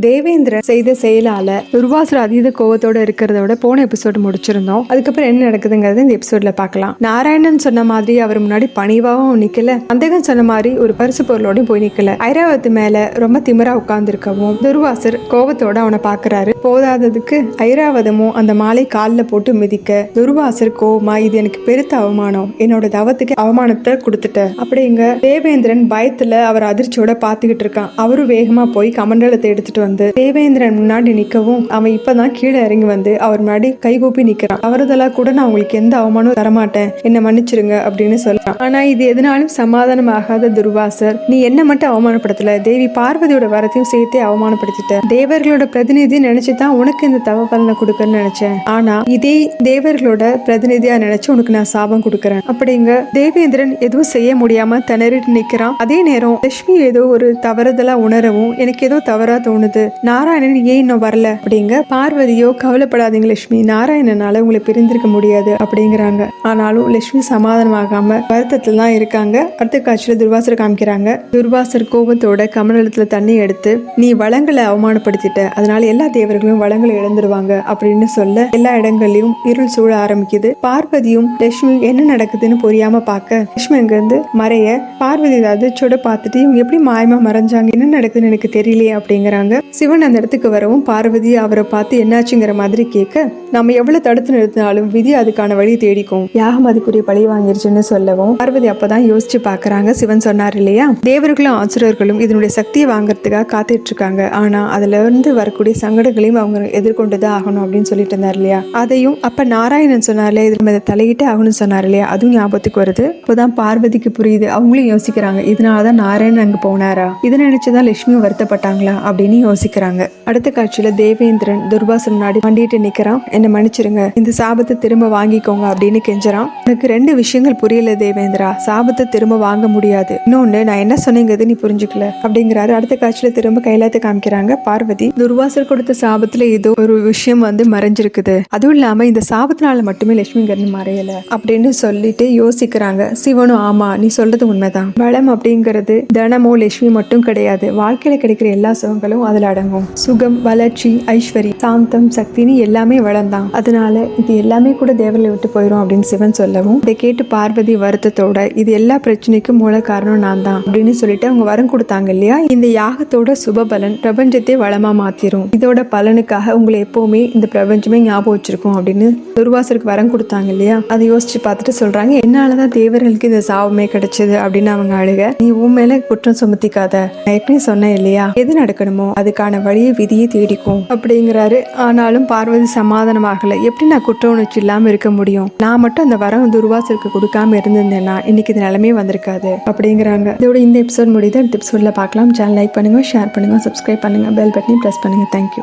தேவேந்திரன் செய்த செயலால துர்வாசர் அதீத கோவத்தோட இருக்கிறதோட போன எபிசோடு முடிச்சிருந்தோம். அதுக்கப்புறம் என்ன நடக்குதுங்கிறத இந்த எபிசோட்ல பார்க்கலாம். நாராயணன் சொன்ன மாதிரி அவர் முன்னாடி பணிவாவும் நிக்கல. சந்தேகம் சொன்ன மாதிரி ஒரு பரிசு பொருளோடையும் போய் நிக்கல. ஐராவத்து மேல ரொம்ப திமிரா உட்கார்ந்துருக்கவும் துர்வாசர் கோவத்தோட அவனை பாக்குறாரு. போதாததுக்கு ஐராவதமும் அந்த மாலை காலில் போட்டு மிதிக்க துர்வாசர் கோவமா இது எனக்கு பெருத்த அவமானம். என்னோட தவத்துக்கு அவமானத்தை கொடுத்துட்ட. அப்படிங்க தேவேந்திரன் பயத்துல அவர் அதிர்ச்சியோட பாத்துக்கிட்டு இருக்கான். அவரும் வேகமா போய் கமண்டலத்தை எடுத்துட்டு வந்து தேவேந்திரன் முன்னாடி நிக்கவும் அவன் இப்பதான் கீழே இறங்கி வந்து அவர் முன்னாடி கைகூப்பி நிக்கிறான். அவரதெல்லாம் கூட நான் உங்களுக்கு எந்த அவமானம் தரமாட்டேன். என்ன மன்னிச்சிருங்க அப்படின்னு சொல்றான். ஆனா இது எதனாலும் சமாதானம் ஆகாத துர்வாசர். நீ என்ன மட்டும் அவமானப்படுத்தல. தேவி பார்வதியோட வரத்தையும் சேர்த்தே அவமானப்படுத்திட்ட. தேவர்களோட பிரதிநிதி நினைச்சுதான் உனக்கு இந்த தவ பலனை கொடுக்கறேன்னு நினைச்சேன். ஆனா இதே தேவர்களோட பிரதிநிதியா நினைச்சு உனக்கு நான் சாபம் கொடுக்கறேன். அப்படிங்க தேவேந்திரன் எதுவும் செய்ய முடியாம திணறிட்டு நிக்கிறான். அதே நேரம் லட்சுமி ஏதோ ஒரு தவறுதலா உணரவும் எனக்கு ஏதோ தவறா தோணுது. நாராயணன் ஏன் இன்னும் வரல? அப்படிங்க பார்வதியோ கவலைப்படாதீங்க லட்சுமி. நாராயணனால உங்களை பிரிந்திருக்க முடியாது அப்படிங்கிறாங்க. ஆனாலும் லட்சுமி சமாதானமாகாம வருத்தத்துல தான் இருக்காங்க. அடுத்த காட்சியில துர்வாசர் காமிக்கிறாங்க. துர்வாசர் கோபத்தோட கமலத்துல தண்ணி எடுத்து நீ வளங்களை அவமானப்படுத்திட்ட. அதனால எல்லா தேவர்களும் வளங்களை இழந்துருவாங்க அப்படின்னு சொல்ல எல்லா இடங்கள்லயும் இருள் சூழ ஆரம்பிக்குது. பார்வதியும் லட்சுமி என்ன நடக்குதுன்னு புரியாம பார்க்க லட்சுமி அங்க இருந்து மறைய பார்வதி அதிர்ச்சியோட பார்த்துட்டு இவங்க எப்படி மாயமா மறைஞ்சாங்க? என்ன நடக்குதுன்னு எனக்கு தெரியலையே அப்படிங்கிறாங்க. சிவன் அந்த இடத்துக்கு வரவும் பார்வதி அவரை பார்த்து என்னாச்சுங்கிற மாதிரி கேட்க நம்ம எவ்வளவு தடுத்து நிறுத்தினாலும் விதி அதுக்கான வழி தேடிக்கும். யாகம் அதுக்குரிய பழி வாங்கிருச்சுன்னு சொல்லவும் பார்வதி அப்பதான் யோசிச்சு பாக்குறாங்க. சிவன் சொன்னார் இல்லையா? தேவர்களும் ஆசுரர்களும் இதனுடைய சக்தியை வாங்கறதுக்காக காத்துட்டு இருக்காங்க. ஆனா அதுல இருந்து வரக்கூடிய சங்கடங்களையும் அவங்க எதிர்கொண்டுதான் ஆகணும் அப்படின்னு சொல்லிட்டு இருந்தார் இல்லையா? அதையும் அப்ப நாராயணன் சொன்னார்ல இது நம்ம தலையிட்டே ஆகணும்னு சொன்னார் இல்லையா? அதுவும் ஞாபகத்துக்கு வருது. இப்போதான் பார்வதிக்கு புரியுது. அவங்களும் யோசிக்கிறாங்க இதனாலதான் நாராயணன் அங்க போனாரா? இதை நினைச்சுதான் லட்சுமி வருத்தப்பட்டாங்களா? அப்படின்னு யோசிக்கிறாங்க. அடுத்த காட்சியில தேவேந்திரன் துர்வாசன் முன்னாடி வண்டிட்டு நிக்கிறான். என்ன மன்னிச்சிருங்க. இந்த சாபத்தை திரும்ப வாங்கிக்கோங்க அப்படின்னு கெஞ்சறான். எனக்கு ரெண்டு விஷயங்கள் புரியல தேவேந்திரா. சாபத்தை திரும்ப வாங்க முடியாது. இன்னொன்னு நான் என்ன சொன்னீங்க நீ புரிஞ்சுக்கல அப்படிங்கிறாரு. அடுத்த காட்சியில திரும்ப கைலாயத்தை காமிக்கிறாங்க பார்வதி. துர்வாசர் கொடுத்த சாபத்துல ஏதோ ஒரு விஷயம் வந்து மறைஞ்சிருக்குது. அதுவும் இல்லாம இந்த சாபத்தினால மட்டுமே லட்சுமிங்கிறது மறையல அப்படின்னு சொல்லிட்டு யோசிக்கிறாங்க. சிவனும் ஆமா நீ சொல்றது உண்மைதான். வளம் அப்படிங்கிறது தனமோ லட்சுமி மட்டும் கிடையாது. வாழ்க்கையில கிடைக்கிற எல்லா சுகங்களும் அதுல அடங்கும். சுகம் வளர்ச்சி ஐஸ்வரி சாந்தம் சக்தின்னு எல்லாமே வளம்தான். அதனால இது எல்லாமே கூட தேவர்களை விட்டு போயிடும் அப்படின்னு சிவன் சொல்லவும் இதை கேட்டு பார்வதி வருத்தத்தோட இது எல்லா பிரச்சனைக்கும் மூல காரணம் நான் தான் அப்படின்னு சொல்லிட்டு அவங்க வரம் கொடுத்தாங்க இல்லையா? இந்த யாகத்தோட சுபபலன் பிரபஞ்சத்தை வளமா மாத்திரும். இதோட பலன் பலனுக்காக உங்களை எப்போவுமே இந்த பிரபஞ்சமே ஞாபகம் வச்சிருக்கும் அப்படின்னு துர்வாசருக்கு வரம் கொடுத்தாங்க இல்லையா? அதை யோசிச்சு பார்த்துட்டு சொல்றாங்க என்னாலதான் தேவர்களுக்கு இந்த சாபமே கிடைச்சது அப்படின்னு அவங்க அழுக. நீ உன் மேல குற்றம் சுமத்திக்காத. நான் ஏற்கனவே சொன்னேன் இல்லையா? எது நடக்கணுமோ அதுக்கான வழியை விதியை தேடிக்கும் அப்படிங்கிறாரு. ஆனாலும் பார்வதி சமாதானமாகல எப்படி நான் குற்ற உணர்ச்சி இல்லாம இருக்க முடியும்? நான் மட்டும் அந்த வரம் துர்வாசருக்கு கொடுக்காம இருந்திருந்தேன்னா இன்னைக்கு இது நிலைமையே வந்திருக்காது அப்படிங்கிறாங்க. இதோட இந்த எபிசோட் முடியுது. அடுத்த எபிசோட்ல பார்க்கலாம். சேனல் லைக் பண்ணுங்க ஷேர் பண்ணுங்க சப்ஸ்கிரைப் பண்ணுங்க பெல் பட்டனையும் ப்ரெஸ் பண்ணுங்க. Thank you